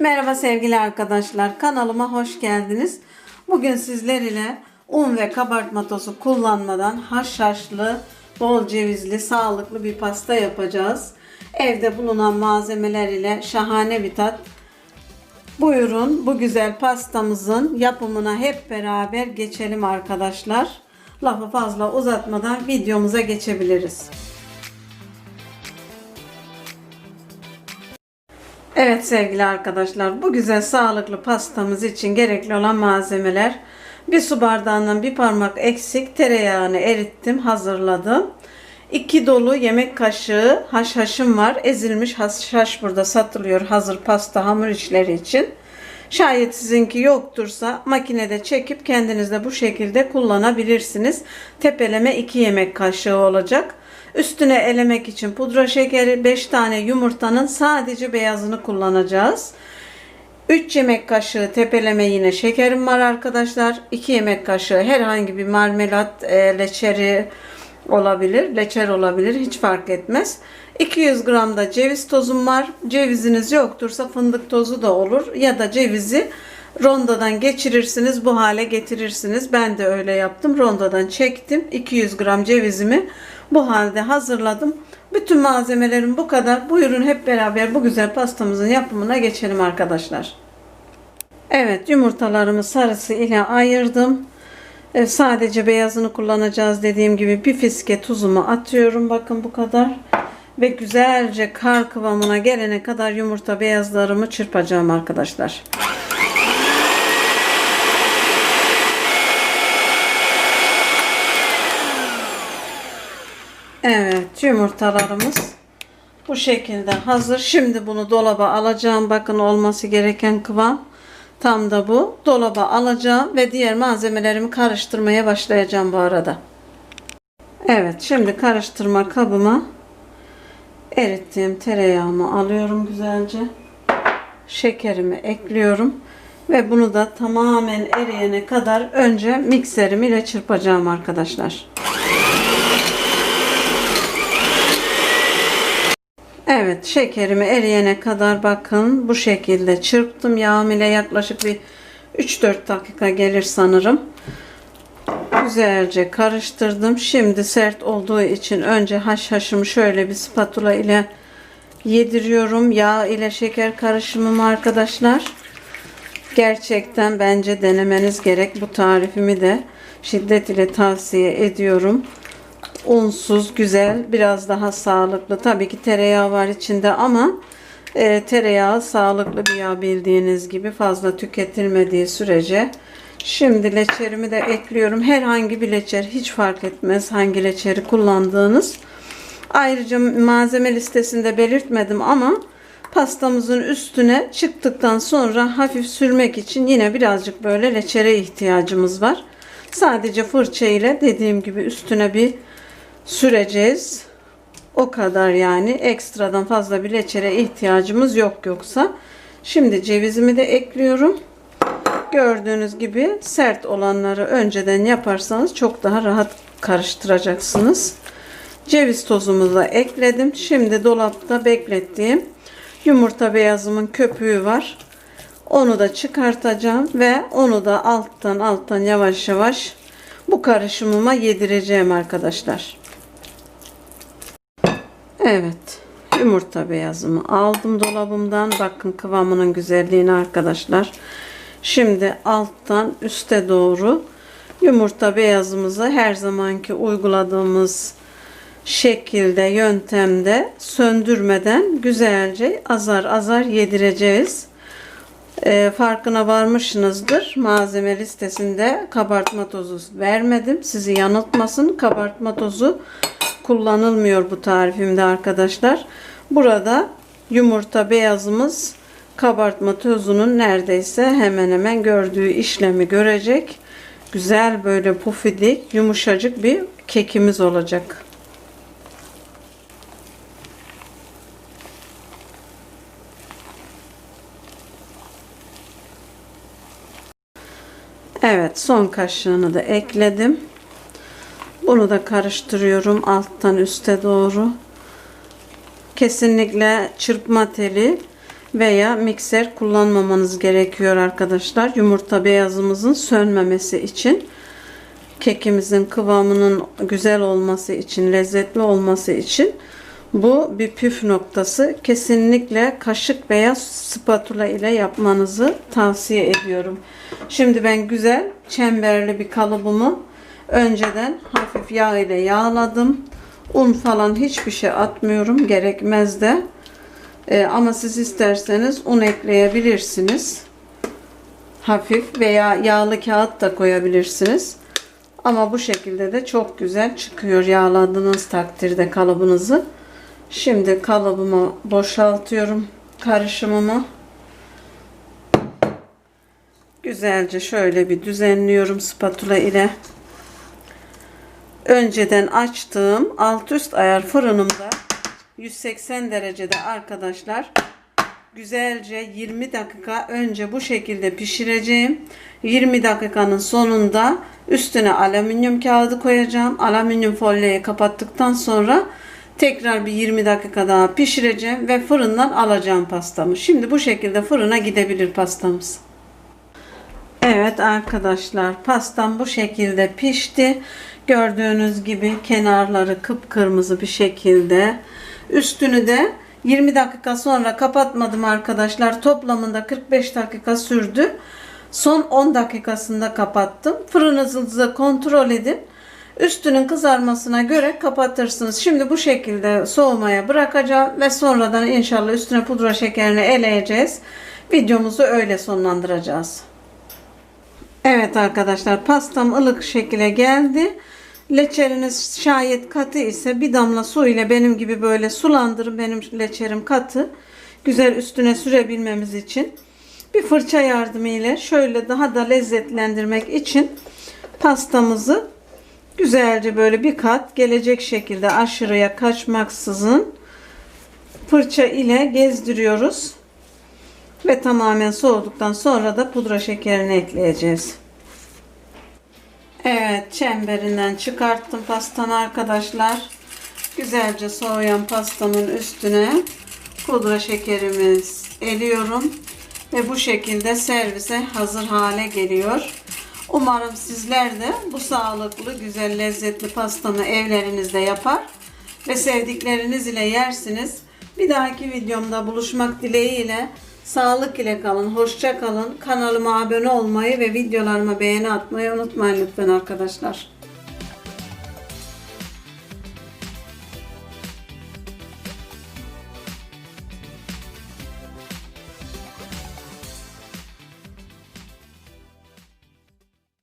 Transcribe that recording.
Merhaba sevgili arkadaşlar. Kanalıma hoş geldiniz. Bugün sizler ile un ve kabartma tozu kullanmadan haşhaşlı, bol cevizli, sağlıklı bir pasta yapacağız. Evde bulunan malzemeler ile şahane bir tat. Buyurun bu güzel pastamızın yapımına hep beraber geçelim arkadaşlar. Lafı fazla uzatmadan videomuza geçebiliriz. Evet sevgili arkadaşlar bu güzel sağlıklı pastamız için gerekli olan malzemeler bir su bardağından bir parmak eksik tereyağını erittim hazırladım. 2 dolu yemek kaşığı haşhaşım var. Ezilmiş haşhaş burada satılıyor hazır pasta hamur işleri için. Şayet sizinki yoktursa makinede çekip kendiniz de bu şekilde kullanabilirsiniz. Tepeleme 2 yemek kaşığı olacak. Üstüne elemek için pudra şekeri 5 tane yumurtanın sadece beyazını kullanacağız. 3 yemek kaşığı tepeleme yine şekerim var arkadaşlar. 2 yemek kaşığı herhangi bir marmelat, e, leçeri olabilir, leçer olabilir hiç fark etmez. 200 gram da ceviz tozum var. Ceviziniz yoktursa fındık tozu da olur ya da cevizi rondodan geçirirsiniz bu hale getirirsiniz. Ben de öyle yaptım. Rondodan çektim. 200 gram cevizimi bu halde hazırladım. Bütün malzemelerim bu kadar. Buyurun hep beraber bu güzel pastamızın yapımına geçelim arkadaşlar. Evet yumurtalarımı sarısı ile ayırdım. E, sadece beyazını kullanacağız dediğim gibi bir fiske tuzumu atıyorum. Bakın bu kadar. Ve güzelce kar kıvamına gelene kadar yumurta beyazlarımı çırpacağım arkadaşlar. Evet yumurtalarımız bu şekilde hazır. Şimdi bunu dolaba alacağım. Bakın olması gereken kıvam tam da bu. Dolaba alacağım ve diğer malzemelerimi karıştırmaya başlayacağım bu arada. Evet şimdi karıştırma kabıma erittiğim tereyağımı alıyorum güzelce. Şekerimi ekliyorum. Ve bunu da tamamen eriyene kadar önce mikserim ile çırpacağım arkadaşlar. Evet şekerimi eriyene kadar bakın bu şekilde çırptım. Yağım ile yaklaşık bir 3-4 dakika gelir sanırım. Güzelce karıştırdım. Şimdi sert olduğu için önce haşhaşımı şöyle bir spatula ile yediriyorum. Yağ ile şeker karışımım arkadaşlar. Gerçekten bence denemeniz gerek. Bu tarifimi de şiddet ile tavsiye ediyorum. Unsuz, güzel, biraz daha sağlıklı. Tabii ki tereyağı var içinde ama e, tereyağı sağlıklı bir yağ bildiğiniz gibi fazla tüketilmediği sürece. Şimdi leçerimi de ekliyorum. Herhangi bir leçer hiç fark etmez hangi leçeri kullandığınız. Ayrıca malzeme listesinde belirtmedim ama pastamızın üstüne çıktıktan sonra hafif sürmek için yine birazcık böyle leçere ihtiyacımız var. Sadece fırça ile dediğim gibi üstüne bir süreceğiz. O kadar yani ekstradan fazla bir leçere ihtiyacımız yok yoksa. Şimdi cevizimi de ekliyorum. Gördüğünüz gibi sert olanları önceden yaparsanız çok daha rahat karıştıracaksınız. Ceviz tozumuzu da ekledim. Şimdi dolapta beklettiğim yumurta beyazımın köpüğü var. Onu da çıkartacağım ve onu da alttan alttan yavaş yavaş bu karışımıma yedireceğim arkadaşlar. Evet. Yumurta beyazımı aldım dolabımdan. Bakın kıvamının güzelliğini arkadaşlar. Şimdi alttan üste doğru yumurta beyazımızı her zamanki uyguladığımız şekilde yöntemde söndürmeden güzelce azar azar yedireceğiz. E, farkına varmışsınızdır. Malzeme listesinde kabartma tozu vermedim. Sizi yanıltmasın. Kabartma tozu kullanılmıyor bu tarifimde arkadaşlar. Burada yumurta beyazımız kabartma tozunun neredeyse hemen hemen gördüğü işlemi görecek. Güzel böyle pufidik, yumuşacık bir kekimiz olacak. Evet son kaşığını da ekledim. Bunu da karıştırıyorum alttan üste doğru. Kesinlikle çırpma teli veya mikser kullanmamanız gerekiyor arkadaşlar. Yumurta beyazımızın sönmemesi için kekimizin kıvamının güzel olması için, lezzetli olması için bu bir püf noktası. Kesinlikle kaşık veya spatula ile yapmanızı tavsiye ediyorum. Şimdi ben güzel çemberli bir kalıbımı önceden hafif yağ ile yağladım. Un falan hiçbir şey atmıyorum. Gerekmez de. Ee, ama siz isterseniz un ekleyebilirsiniz. Hafif veya yağlı kağıt da koyabilirsiniz. Ama bu şekilde de çok güzel çıkıyor yağladığınız takdirde kalıbınızı. Şimdi kalıbımı boşaltıyorum karışımımı. Güzelce şöyle bir düzenliyorum spatula ile. Önceden açtığım alt üst ayar fırınımda 180 derecede arkadaşlar güzelce 20 dakika önce bu şekilde pişireceğim. 20 dakikanın sonunda üstüne alüminyum kağıdı koyacağım. Alüminyum folyoyu kapattıktan sonra tekrar bir 20 dakika daha pişireceğim ve fırından alacağım pastamı. Şimdi bu şekilde fırına gidebilir pastamız. Evet arkadaşlar pastam bu şekilde pişti. Gördüğünüz gibi kenarları kıpkırmızı bir şekilde. Üstünü de 20 dakika sonra kapatmadım arkadaşlar. Toplamında 45 dakika sürdü. Son 10 dakikasında kapattım. Fırınınızı kontrol edin. Üstünün kızarmasına göre kapatırsınız. Şimdi bu şekilde soğumaya bırakacağım ve sonradan inşallah üstüne pudra şekerini eleyeceğiz. Videomuzu öyle sonlandıracağız. Evet arkadaşlar pastam ılık şekilde geldi. Leçeriniz şayet katı ise bir damla su ile benim gibi böyle sulandırın. Benim leçerim katı. Güzel üstüne sürebilmemiz için. Bir fırça yardımıyla şöyle daha da lezzetlendirmek için pastamızı güzelce böyle bir kat gelecek şekilde aşırıya kaçmaksızın fırça ile gezdiriyoruz. Ve tamamen soğuduktan sonra da pudra şekerini ekleyeceğiz. Evet çemberinden çıkarttım pastamı arkadaşlar. Güzelce soğuyan pastamın üstüne pudra şekerimiz eliyorum. Ve bu şekilde servise hazır hale geliyor. Umarım sizler de bu sağlıklı, güzel, lezzetli pastamı evlerinizde yapar ve sevdikleriniz ile yersiniz. Bir dahaki videomda buluşmak dileğiyle sağlık ile kalın, hoşça kalın. Kanalıma abone olmayı ve videolarıma beğeni atmayı unutmayın lütfen arkadaşlar.